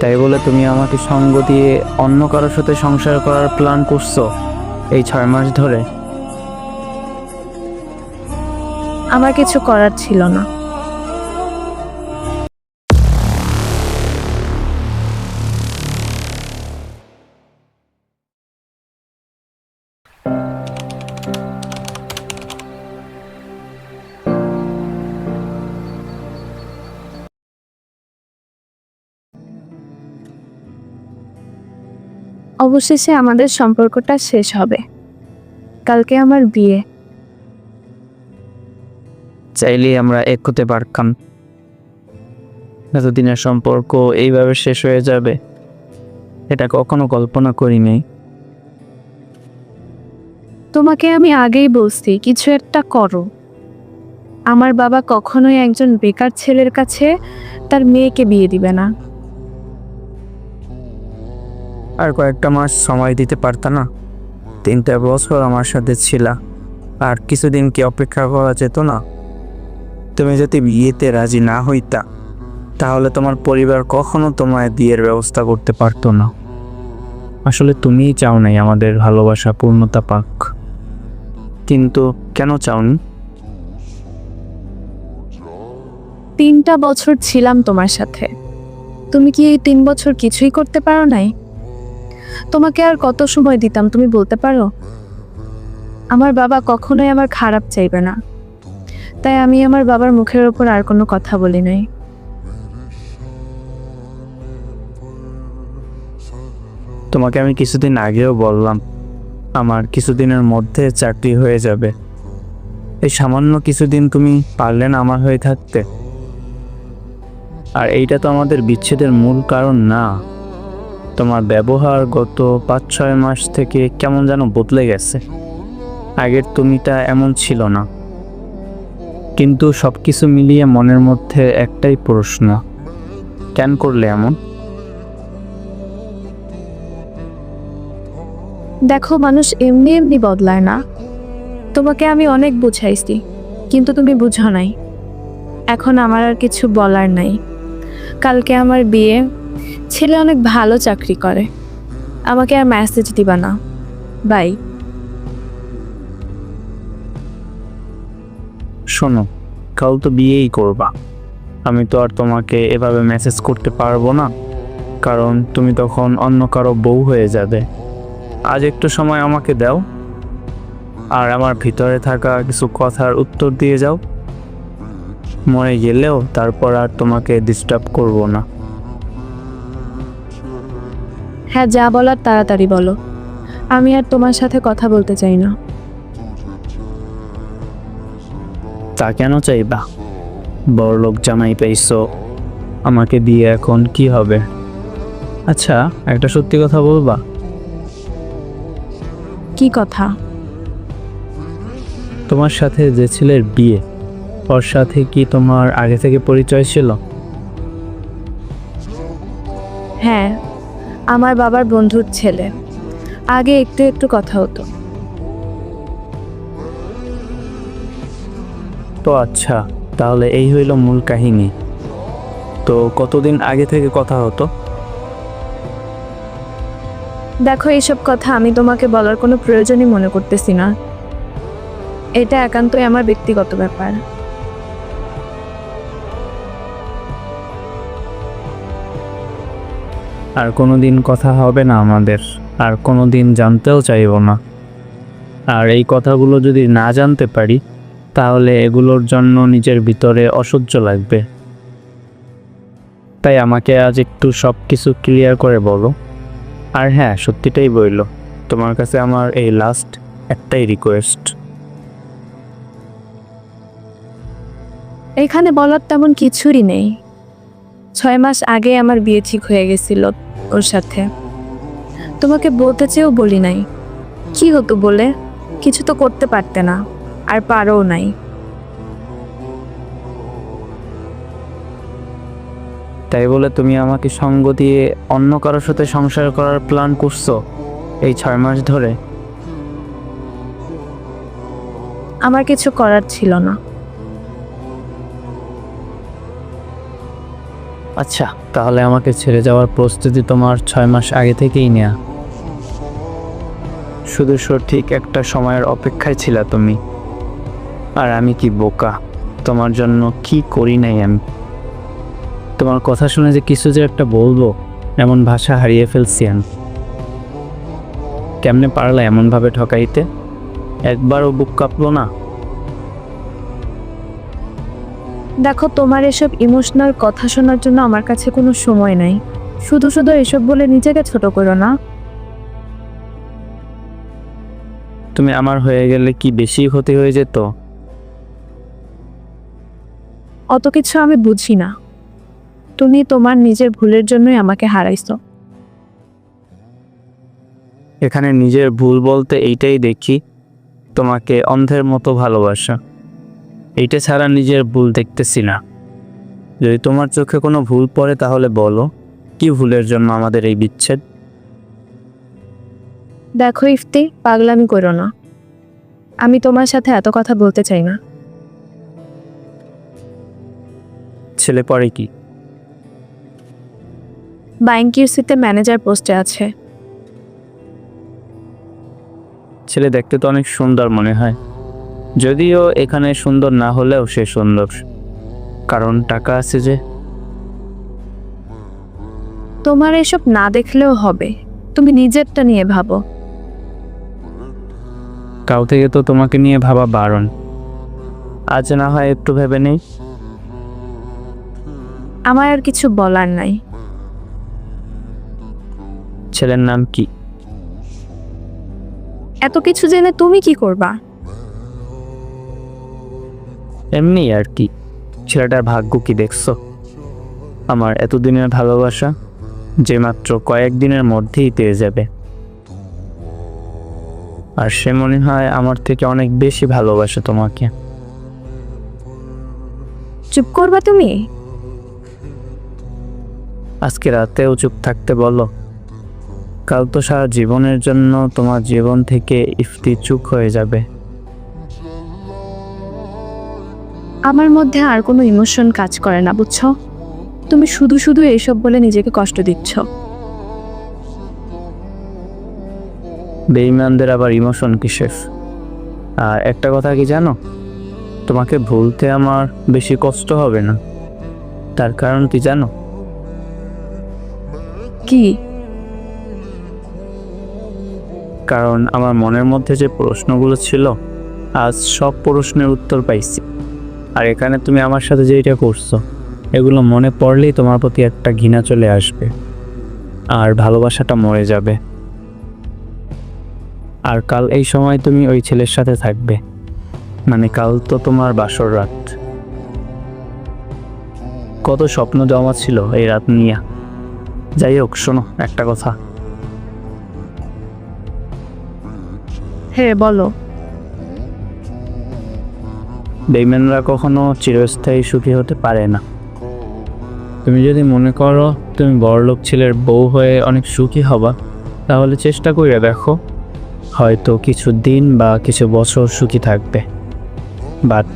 তাই বলে তুমি আমাকে সঙ্গ দিয়ে অন্য কারোর সাথে সংসার করার প্ল্যান করছ এই ছয় মাস ধরে? আমার কিছু করার ছিল না। অবশেষে আমাদের সম্পর্কটা শেষ হবে। কালকে আমার বিয়ে। চাইলেই আমরা এক হতে পারতাম এতদিনের সম্পর্ক এইভাবে শেষ হয়ে যাবে এটা কখনো কল্পনা করিনি তোমাকে আমি আগেই বলছি কিছু একটা করো। আমার বাবা কখনোই একজন বেকার ছেলের কাছে তার মেয়েকে বিয়ে দিবে না। আর কয়েকটা মাস সময় দিতে পারতা না। তিনটা বছর আমার সাথে ছিলা, আর কিছুদিন কি অপেক্ষা করা যেত না। তুমি যদি বিয়েতে রাজি না হইতা, তাহলে তোমার পরিবার কখনো তোমায় বিয়ের ব্যবস্থা করতে পারতো না। আসলে তুমিই চাও নাই আমাদের ভালোবাসা পূর্ণতা পাক। কিন্তু কেন চাওনি? তিনটা বছর ছিলাম তোমার সাথে। তুমি কি এই তিন বছর কিছুই করতে পারো নাই? তোমাকে আর কত সময় দিতাম, তুমি বলতে পারো? আমার বাবা কখনোই আমার খারাপ চাইবে না। তাই আমি আমার বাবার মুখের ওপর আর কোনো কথা বলি নাই। তোমাকে আমি কিছুদিন আগেও বললাম, আমার কিছুদিনের মধ্যে চাকরি হয়ে যাবে। এই সামান্য কিছুদিন তুমি পারলে না আমার হয়ে থাকতে। আর এইটা তো আমাদের বিচ্ছেদের মূল কারণ না। তোমার ব্যবহার গত পাঁচ ছয় মাস থেকে কেমন যেন বদলে গেছে। আগের তুমিটা এমন ছিল না। কিন্তু সব কিছু মিলিয়ে মনের মধ্যে একটাই প্রশ্ন, কেন করলে এমন? দেখো, মানুষ এমনি এমনি বদলায় না। তোমাকে আমি অনেক বুঝাইছি, কিন্তু তুমি বুঝো নাই। এখন আমার আর কিছু বলার নাই। কালকে আমার বিয়ে ছেলে অনেক ভালো চাকরি করে। আমাকে আর মেসেজ দিবা না। বাই শোনো, কাল তো বিয়েই করবা। আমি তো আর তোমাকে এভাবে মেসেজ করতে পারব না, কারণ তুমি তখন অন্য কারও বউ হয়ে যাবে। আজ একটু সময় আমাকে দাও, আর আমার ভিতরে থাকা কিছু কথার উত্তর দিয়ে যাও। মরে গেলেও তারপর আর তোমাকে ডিস্টার্ব করব না। হ্যাঁ যা বলার তাড়াতাড়ি বলো। আমি আর তোমার সাথে কথা বলতে চাই না। তা কেন চাইবা? বড়লোক জামাই পাইছো আমাকে দিয়ে এখন কি হবে? আচ্ছা একটা সত্যি কথা বলবা? কি কথা? তোমার সাথে যে ছেলের বিয়ে ওর সাথে কি তোমার আগে থেকে পরিচয় ছিল? হ্যাঁ আমার বাবার বন্ধুর ছেলে। আগে একটু একটু কথা হতো। তো আচ্ছা তাহলে এই হইল মূল কাহিনী। তো কতদিন আগে থেকে কথা হতো? দেখো এইসব কথা আমি তোমাকে বলার কোনো প্রয়োজনই মনে করতেছি না। এটা একান্তই আমার ব্যক্তিগত ব্যাপার। আর কোনো দিন কথা হবে না আমাদের, আর কোনো দিন জানতেও চাইব না। আর এই কথাগুলো যদি না জানতে পারি, তাহলে এগুলোর জন্য নিজের ভিতরে অসহ্য লাগবে। তাই আমাকে আজ একটু সব কিছু ক্লিয়ার করে বলো। আর হ্যাঁ সত্যিটাই বইল তোমার কাছে আমার এই লাস্ট একটাই রিকোয়েস্ট এখানে বলার তেমন কিছুরই নেই। ছয় মাস আগে আমার বিয়ে ঠিক হয়ে গেছিল ওর সাথে। তোমাকে বলতে চেয়েও বলি নাই। কি হতো বলে? কিছু তো করতে পারতে না আর পারও নাই। তাই বলে তুমি আমাকে সঙ্গ দিয়ে অন্য কারোর সাথে সংসার করার প্ল্যান করছ এই ছয় মাস ধরে? আমার কিছু করার ছিল না। আচ্ছা তাহলে আমাকে ছেড়ে যাওয়ার প্রস্তুতি তোমার ছয় মাস আগে থেকেই নেয়া। শুধু সঠিক একটা সময়ের অপেক্ষায় ছিলা তুমি। আর আমি কি বোকা? তোমার জন্য কি করি নাই আমি? তোমার কথা শুনে যে কিছু যে একটা বলব, এমন ভাষা হারিয়ে ফেলছি আমি। কেমনে পারলা এমনভাবে ঠকাইতে? একবারও বুক কাঁপলো না? দেখো তোমার এসব ইমোশনাল কথা শোনার জন্য আমার কাছে কোনো সময় নাই। শুধু শুধু এসব বলে নিজেকে ছোট করো না। তুমি আমার হয়ে গেলে কি বেশি ক্ষতি হয়ে যেত? অত কিছু আমি বুঝি না। তুমি তোমার নিজের ভুলের জন্যই আমাকে হারাইছো। এখানে নিজের ভুল বলতে এইটাই দেখি তোমাকে অন্ধের মতো ভালোবাসা। এইটা ছাড়া নিজের ভুল দেখতেছি না। যদি তোমার চোখে কোনো ভুল পড়ে তাহলে বলো কি ভুলের জন্য আমাদের এই বিচ্ছেদ? দেখো ইফতি পাগলামি করো না। আমি তোমার সাথে এত কথা বলতে চাই না। ছেলে পড়ে কি? বাইংকিউসিতে ম্যানেজার পোস্টে আছে। ছেলে দেখতে তো অনেক সুন্দর মনে হয়। যদিও এখানে সুন্দর না হলেও সে সুন্দর। কারণ টাকা আছে যে। তোমার এসব না দেখলেও হবে। তুমি নিজেরটা নিয়ে ভাবো। কাউ থেকে তো তোমাকে নিয়ে ভাবা বারণ। আজ না হয় একটু ভেবে নেই। আমার আর কিছু বলার নাই। ছেলের নাম কি? এত কিছু জেনে তুমি কি করবা? এমনি আর কি। ছেলেটার ভাগ্য কি দেখছ? আমার এতদিনের ভালোবাসা যে মাত্র কয়েকদিনের মধ্যেই পেয়ে যাবে। আর সে মনে হয় আমার থেকে অনেক বেশি ভালোবাসে তোমাকে। চুপ করবা তুমি? আজকে রাতেও চুপ থাকতে বলো। কাল তো সারা জীবনের জন্য তোমার জীবন থেকে ইফতি চুপ হয়ে যাবে। আমার মধ্যে আর কোনো ইমোশন কাজ করে না বুঝছ? তুমি শুধু শুধু এইসব বলে নিজেকে কষ্ট দিচ্ছ। বেইমানদের আবার ইমোশন কিসের? আর একটা কথা কি জানো? তোমাকে ভুলতে আমার বেশি কষ্ট হবে না। তার কারণ কি জানো? কি? কারণ আমার মনের মধ্যে যে প্রশ্নগুলো ছিল আজ সব প্রশ্নের উত্তর পাইছি। আর এখানে তুমি আমার সাথে যেটা করছ, এগুলো মনে পড়লেই তোমার প্রতি একটা ঘৃণা চলে আসবে। আর ভালোবাসাটা মরে যাবে। আর কাল এই সময় তুমি ওই ছেলের সাথে থাকবে। মানে কাল তো তোমার বাসর রাত। কত স্বপ্ন জমা ছিল এই রাত নিয়ে। যাই হোক, শোনো, একটা কথা। হ্যাঁ বলো। বেইমানরা কখনো চিরস্থায়ী সুখী হতে পারে না। তুমি যদি মনে করো তুমি বড়লোক ছেলের বউ হয়ে অনেক সুখী হবা তাহলে চেষ্টা করে দেখো হয়তো কিছু দিন বা কিছু বছর সুখী থাকবে। বাট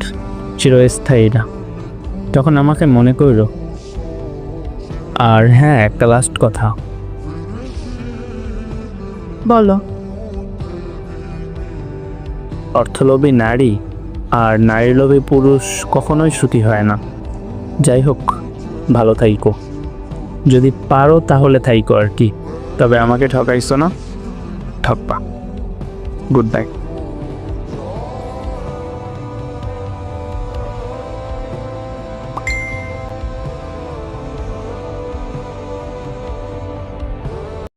চিরস্থায়ী না। তখন আমাকে মনে করো আর হ্যাঁ একটা লাস্ট কথা। বলো। অর্থলোভী নারী আর নারী লোভে পুরুষ কখনোই সুখী হয় না। যাই হোক, ভালো থাইকো। যদি পারো তাহলে থাইকো আর কি। তবে আমাকে ঠকাইছো না? ঠকবা। Good night.